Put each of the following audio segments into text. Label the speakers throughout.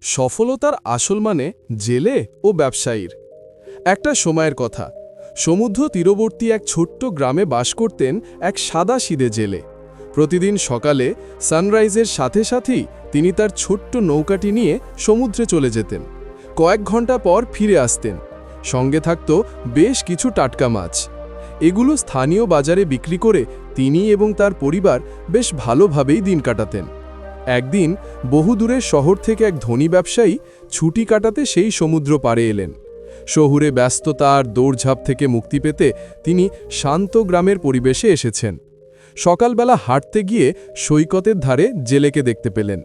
Speaker 1: সফলতার আসল মানে জেলে ও ব্যবসায়ীর। একটা সময়ের কথা। সমুদ্র তীরবর্তী এক ছোট্ট গ্রামে বাস করতেন এক সাদা সিদে জেলে। প্রতিদিন সকালে সানরাইজের সাথে সাথেই তিনি তার ছোট্ট নৌকাটি নিয়ে সমুদ্রে চলে যেতেন। কয়েক ঘণ্টা পর ফিরে আসতেন। সঙ্গে থাকত বেশ কিছু টাটকা মাছ। এগুলো স্থানীয় বাজারে বিক্রি করে তিনি এবং তার পরিবার বেশ ভালোভাবেই দিন কাটাতেন। একদিন বহুদূরের শহর থেকে এক ধনী ব্যবসায়ী ছুটি কাটাতে সেই সমুদ্র পাড়ে এলেন। শহুরে ব্যস্ততা আর দৌড়ঝাঁপ থেকে মুক্তি পেতে তিনি শান্ত গ্রামের পরিবেশে এসেছেন। সকালবেলা হাঁটতে গিয়ে সৈকতের ধারে জেলেকে দেখতে পেলেন।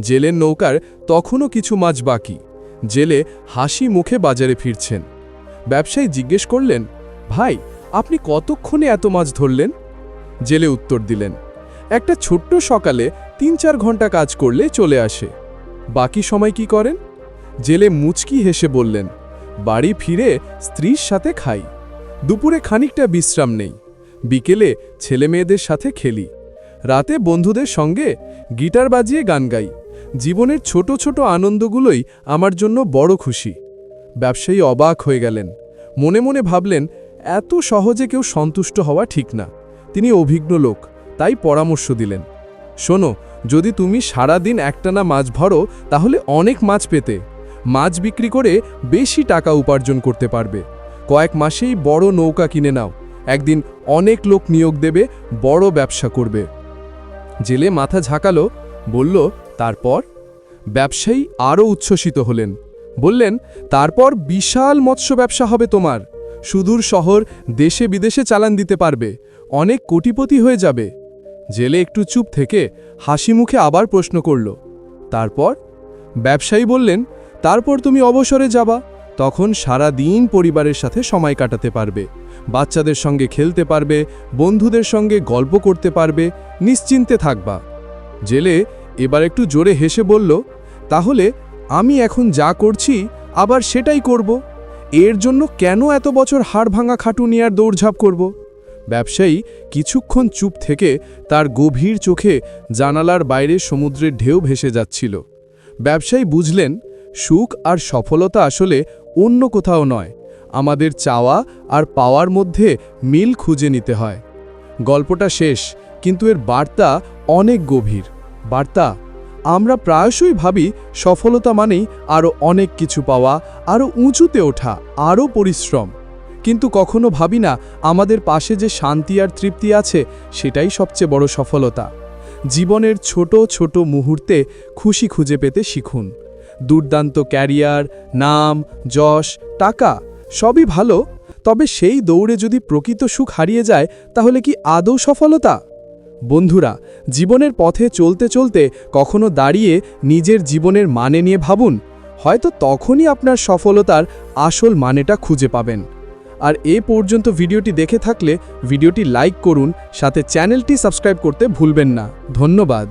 Speaker 1: জেলের নৌকার তখনও কিছু মাছ বাকি। জেলে হাসি মুখে বাজারে ফিরছেন। ব্যবসায়ী জিজ্ঞেস করলেন, ভাই, আপনি কতক্ষণে এত মাছ ধরলেন? জেলে উত্তর দিলেন, একটা ছোট্ট সকালে তিন চার ঘণ্টা কাজ করলে চলে আসে। বাকি সময় কি করেন? জেলে মুচকি হেসে বললেন, বাড়ি ফিরে স্ত্রীর সাথে খাই। দুপুরে খানিকটা বিশ্রাম নেই। বিকেলে ছেলে মেয়েদের সাথে খেলি। রাতে বন্ধুদের সঙ্গে গিটার বাজিয়ে গান গাই। জীবনের ছোট ছোট আনন্দগুলোই আমার জন্য বড় খুশি। ব্যবসায়ী অবাক হয়ে গেলেন। মনে মনে ভাবলেন, এত সহজে কেউ সন্তুষ্ট হওয়া ঠিক না। তিনি অভিজ্ঞ লোক, তাই পরামর্শ দিলেন। শোনো যদি তুমি সারা দিন একটানা মাছ ভরো, তাহলে অনেক মাছ পেতে। মাছ বিক্রি করে বেশি টাকা উপার্জন করতে পারবে। কয়েক মাসেই বড় নৌকা কিনে নাও। একদিন অনেক লোক নিয়োগ দেবে, বড় ব্যবসা করবে। জেলে মাথা ঝাঁকালো, বলল, তারপর? ব্যবসায়ী আরও উচ্ছ্বসিত হলেন। বললেন, তারপর বিশাল মৎস্য ব্যবসা হবে তোমার। সুদূর শহর দেশে বিদেশে চালান দিতে পারবে। অনেক কোটিপতি হয়ে যাবে। জেলে একটু চুপ থেকে হাসি মুখে আবার প্রশ্ন করল, তারপর? ব্যবসায়ী বললেন, তারপর তুমি অবসরে যাবা, তখন সারা দিন পরিবারের সাথে সময় কাটাতে পারবে, বাচ্চাদের সঙ্গে খেলতে পারবে, বন্ধুদের সঙ্গে গল্প করতে পারবে, নিশ্চিন্তে থাকবা। জেলে এবার একটু জোরে হেসে বলল, তাহলে আমি এখন যা করছি, আবার সেটাই করব? এর জন্য কেন এত বছর হাড় ভাঙা খাটুনি আর দৌড়ঝাঁপ করব? ব্যবসায়ী কিছুক্ষণ চুপ থেকে তার গভীর চোখে জানালার বাইরে সমুদ্রের ঢেউ ভেসে যাচ্ছিল। ব্যবসায়ী বুঝলেন, সুখ আর সফলতা আসলে অন্য কোথাও নয়, আমাদের চাওয়া আর পাওয়ার মধ্যে মিল খুঁজে নিতে হয়। গল্পটা শেষ, কিন্তু এর বার্তা অনেক গভীর। বার্তা, আমরা প্রায়শই ভাবি সফলতা মানেই আরও অনেক কিছু পাওয়া আরও উঁচুতে ওঠা আরও পরিশ্রম। কিন্তু কখনো ভাবি না, আমাদের পাশে যে শান্তি আর তৃপ্তি আছে, সেটাই সবচেয়ে বড় সফলতা। জীবনের ছোট ছোট মুহূর্তে খুশি খুঁজে পেতে শিখুন। দুর্দান্ত ক্যারিয়ার, নাম, যশ, টাকা, সবই ভালো, তবে সেই দৌড়ে যদি প্রকৃত সুখ হারিয়ে যায়, তাহলে কি আদৌ সফলতা? বন্ধুরা, জীবনের পথে চলতে চলতে কখনো দাঁড়িয়ে নিজের জীবনের মানে নিয়ে ভাবুন। হয়তো তখনই আপনার সফলতার আসল মানেটা খুঁজে পাবেন। আর এ পর্যন্ত ভিডিওটি দেখে থাকলে ভিডিওটি লাইক করুন, সাথে চ্যানেলটি সাবস্ক্রাইব করতে ভুলবেন না। ধন্যবাদ।